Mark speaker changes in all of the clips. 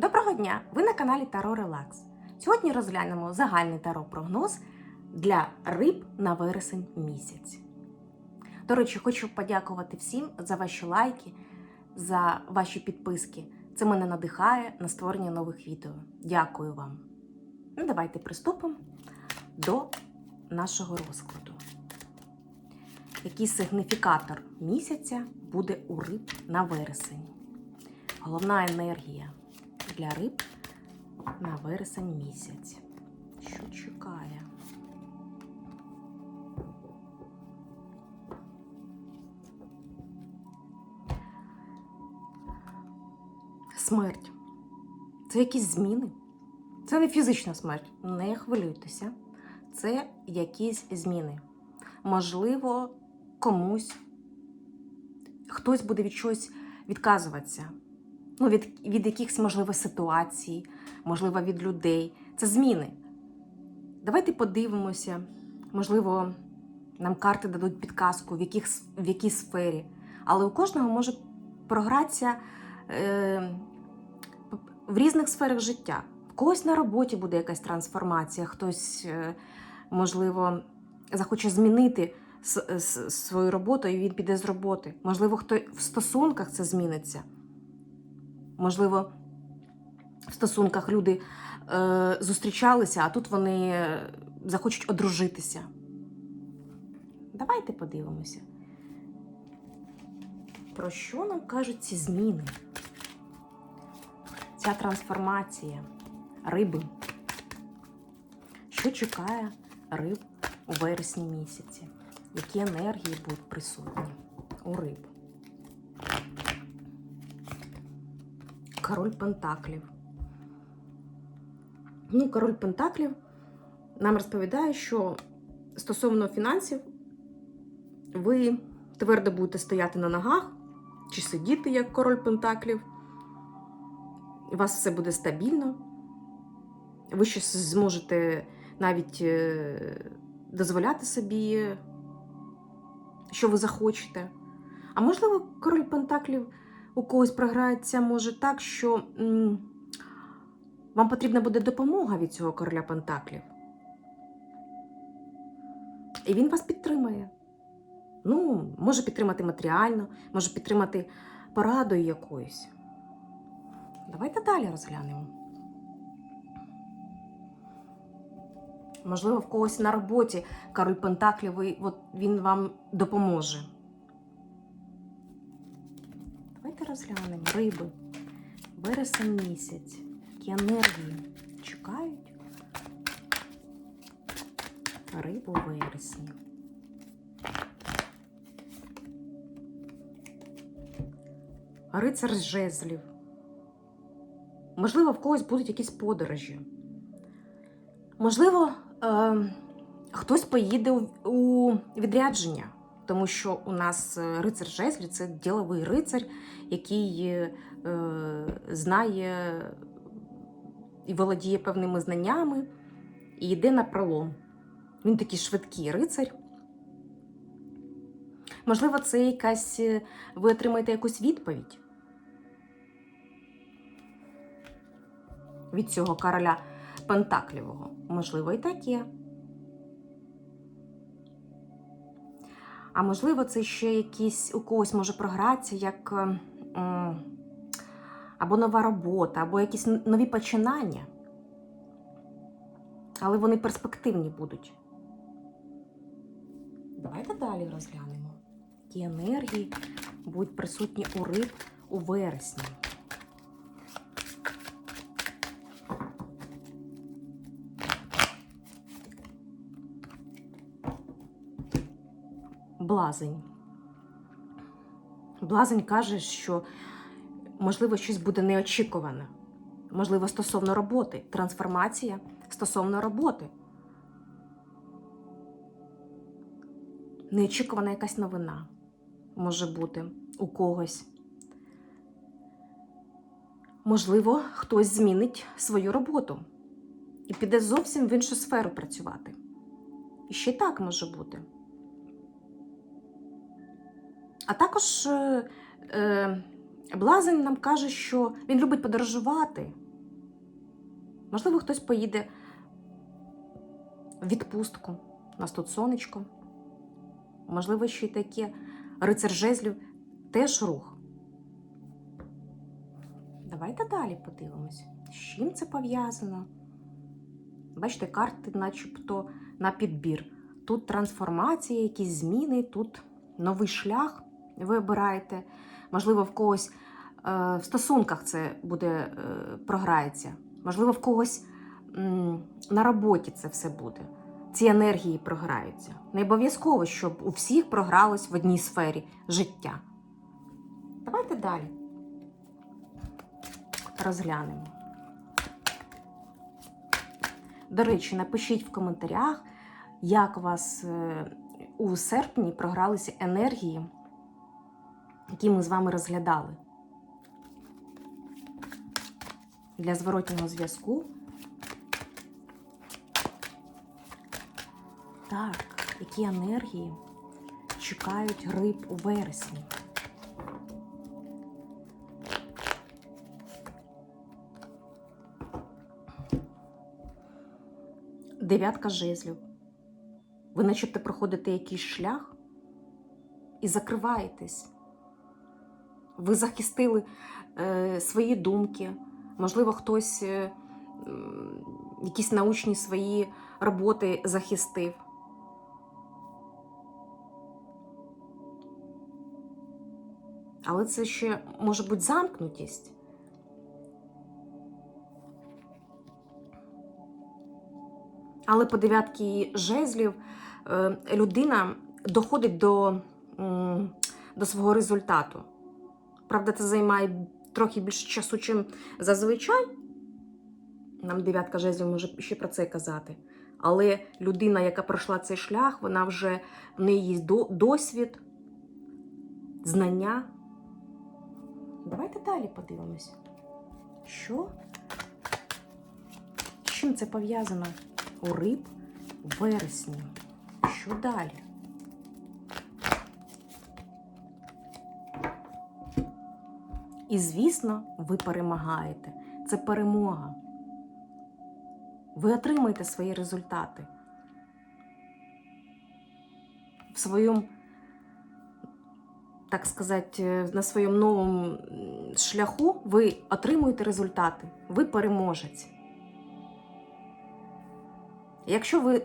Speaker 1: Доброго дня! Ви на каналі Таро Релакс. Сьогодні розглянемо загальний таро прогноз для риб на вересень місяць. До речі, хочу подякувати всім за ваші лайки, за ваші підписки. Це мене надихає на створення нових відео. Дякую вам. Ну, давайте приступимо до нашого розкладу. Який сигніфікатор місяця буде у риб на вересень? Головна енергія для риб на вересень місяць. Що чекає? Смерть. Це якісь зміни. Це не фізична смерть. Не хвилюйтеся. Це якісь зміни. Можливо, комусь хтось буде від чогось відказуватися ну, від, від якихось, можливо, ситуацій, можливо, від людей. Це зміни. Давайте подивимося, можливо, нам карти дадуть підказку, в, яких, в якій сфері. Але у кожного може програтися е, в різних сферах життя. В когось на роботі буде якась трансформація, хтось, е, можливо, захоче змінити свою роботу і він піде з роботи. Можливо, хто в стосунках це зміниться. Можливо, в стосунках люди е, зустрічалися, а тут вони захочуть одружитися. Давайте подивимося. Про що нам кажуть ці зміни? Ця трансформація риби. Що чекає риб у вересні місяці? Які енергії будуть присутні у риб? Король Пентаклів. Ну, король Пентаклів нам розповідає, що стосовно фінансів, ви твердо будете стояти на ногах чи сидіти як король Пентаклів. У вас все буде стабільно. Ви щось зможете навіть е, дозволяти собі, що ви захочете. А можливо, король Пентаклів у когось програється може так, що вам потрібна буде допомога від цього короля Пентаклів. І він вас підтримає. Ну, може підтримати матеріально, може підтримати порадою якоюсь. Давайте далі розглянемо. Можливо, в когось на роботі король Пентаклів, от він вам допоможе. Давайте розглянемо риби. Вересень місяць. Які енергії чекають рибу вересні. Рицар з жезлів. Можливо, в когось будуть якісь подорожі. Можливо, е, хтось поїде у, у відрядження, тому що у нас е, рицар жезлів це діловий рицар, який е, знає і володіє певними знаннями і йде на пролом. Він такий швидкий рицар. Можливо, це якась. е, ви отримаєте якусь відповідь від цього короля Пентаклівого. Можливо, і таке. А можливо, це ще якісь у когось може програтися, як е, або нова робота, або якісь нові починання. Але вони перспективні будуть. Давайте далі розглянемо, які енергії будуть присутні у риб у вересні. Блазень. Блазень каже, що можливо щось буде неочікуване. Можливо, стосовно роботи. Трансформація стосовно роботи. Неочікувана якась новина може бути у когось. Можливо, хтось змінить свою роботу і піде зовсім в іншу сферу працювати. І ще так може бути. А також е, е, Блазень нам каже, що він любить подорожувати, Можливо, хтось поїде в відпустку. У нас тут сонечко. Можливо, ще й таке рицар жезлів теж рух. Давайте далі подивимось, з чим це пов'язано. Бачите, карти, начебто, на підбір. Тут трансформація, якісь зміни, тут новий шлях ви обираєте. Можливо, в когось е, в стосунках це буде е, програється. Можливо, в когось на роботі це все буде. Ці енергії програються. Не обов'язково, щоб у всіх програлось в одній сфері життя. Давайте далі розглянемо. До речі, напишіть в коментарях, як у вас е, у серпні програлися енергії, які ми з вами розглядали. Для зворотнього зв'язку. Так, які енергії чекають риб у вересні? Дев'ятка жезлів. Ви начебто проходите якийсь шлях і закриваєтесь. Ви захистили е, свої думки. Можливо, хтось е, якісь научні свої роботи захистив. Але це ще може бути замкнутість. Але по дев'ятки жезлів е, людина доходить до, до свого результату. Правда, це займає трохи більше часу, чим зазвичай. Нам дев'ятка жезлів може ще про це казати. Але людина, яка пройшла цей шлях, вона вже в неї є досвід, знання. Давайте далі подивимось. Що? З чим це пов'язано у риб у вересні? Що далі? І, звісно, ви перемагаєте. Це перемога. Ви отримаєте свої результати. В своєму, так сказати, на своєму новому шляху ви отримуєте результати. Ви переможець. Якщо ви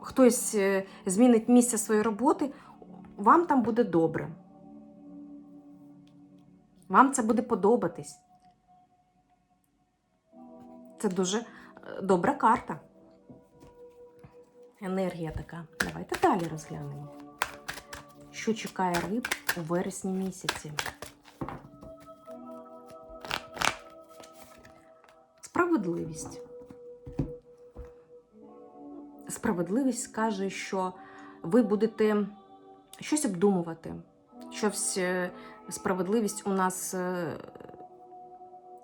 Speaker 1: хтось е, змінить місце своєї роботи, вам там буде добре. Вам це буде подобатись. Це дуже е, добра карта. Енергія така. Давайте далі розглянемо. Що чекає риб у вересні місяці? Справедливість. Справедливість каже, що ви будете щось обдумувати. Щось е, справедливість у нас е,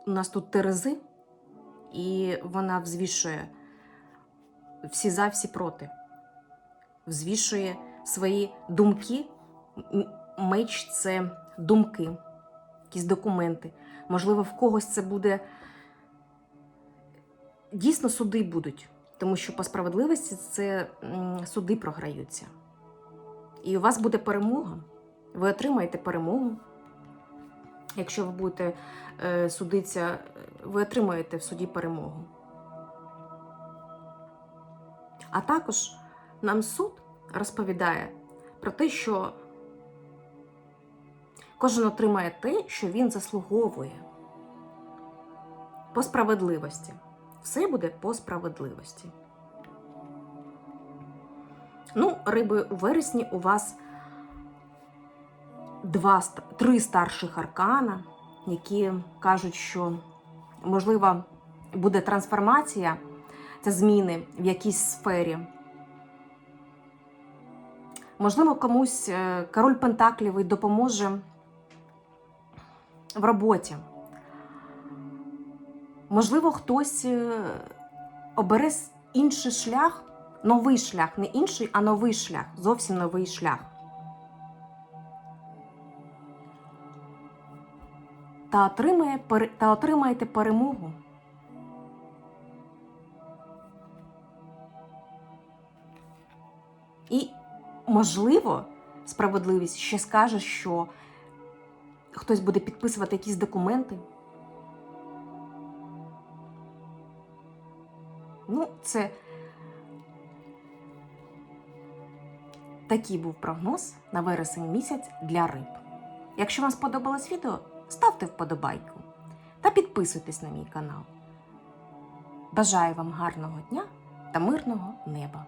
Speaker 1: у нас тут терези, і вона взвішує всі за, всі проти. Взвішує свої думки. Меч це думки, якісь документи. Можливо, в когось це буде дійсно суди будуть, тому що по справедливості це суди програються. І у вас буде перемога. Ви отримаєте перемогу. Якщо ви будете е, судитися, ви отримаєте в суді перемогу. А також нам суд розповідає про те, що кожен отримає те, що він заслуговує. По справедливості. Все буде по справедливості. Ну, риби у вересні у вас два, три старших аркана, які кажуть, що можливо буде трансформація, це зміни в якійсь сфері. Можливо, комусь е, король Пентаклівий допоможе в роботі. Можливо, хтось е, обере інший шлях, новий шлях, не інший, а новий шлях, зовсім новий шлях. та, отримає, та отримаєте перемогу. І, можливо, справедливість ще скаже, що хтось буде підписувати якісь документи. Ну, це такий був прогноз на вересень місяць для риб. Якщо вам сподобалось відео, ставте вподобайку та підписуйтесь на мій канал. Бажаю вам гарного дня та мирного неба!